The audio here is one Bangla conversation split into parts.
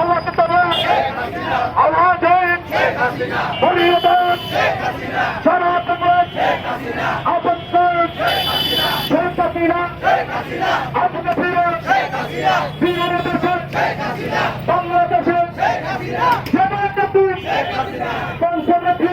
আল্লাহ আল্লাহ দেন ভরিয়ে দেন সারা আপনার শেখ হাসিনা। আজকে ফিরে ফিরে দেশের বাংলাদেশের সেনাপতি সংসদপতি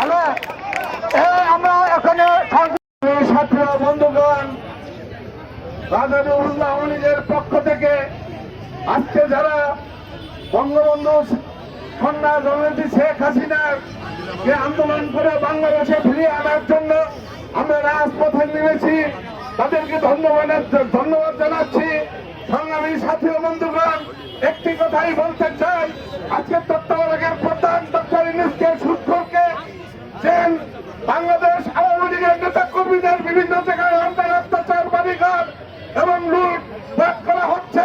আমরা এখানে ছাত্র বন্ধুগণ রাজানুল্লাহ লীগের পক্ষ থেকে আজকে যারা বঙ্গবন্ধু কন্যা শেখ হাসিনার যে আন্দোলন করে বাংলাদেশে ফিরিয়ে আনার জন্য আমরা রাজপথে নেমেছি, তাদেরকে ধন্যবাদ ধন্যবাদ জানাচ্ছি। সংগ্রামী সাথী বন্ধুগণ, একটি কথাই বলতে চাই, আজকে তত্ত্বাবধায়কের প্রধান ডক্টর ইনুসকে সুৎখরকে যে বাংলাদেশ আওয়ামী লীগের নেতা কর্মীদের বিভিন্ন জায়গায় অন্যায় অত্যাচার বাড়িঘর এবং লুট পাট করা হচ্ছে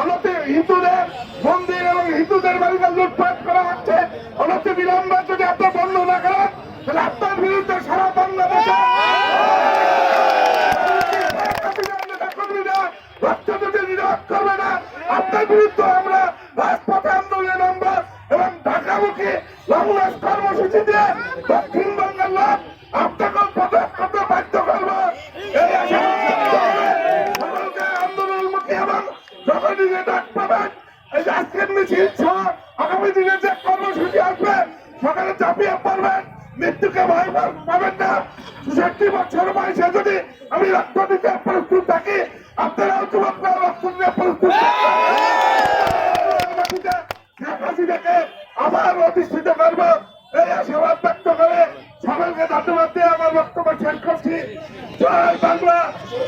অনতি হিন্দুদের মন্দির এবং হিন্দুদের বাড়িঘর লুটপাট করা হচ্ছে অনতি বিলম্বে যদি আপনার বন্ধ না করেন তাহলে আপনার বিরুদ্ধে সারা বাংলাদেশে নেতাকর্মীরা রক্ত যদি নিরোধ করবে না আপনার বিরুদ্ধে আমরা রাজপথে আন্দোলনে নামবো এবং ঢাকামুখী লংমাস কর্মসূচি দিয়ে দক্ষিণবঙ্গের লোক আপনাকে আগামী দিনে যে কর্মসূচি সকালে চাপিয়ে পড়বেন, মৃত্যুকে ভয় পাবেন না। বছর বয়সে আমি রক্ত দিতে প্রস্তুত থাকি, আপনারাও যুবকরা রক্ত দিতে প্রস্তুত মাটিতে শেখ হাসিনাকে আবার অধিষ্ঠিত করব এই আশাবাদ ব্যক্ত করে সকলকে ধন্যবাদ দিয়ে আমার বক্তব্য শেষ করছি। জয় বাংলা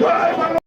জয় বাংলা।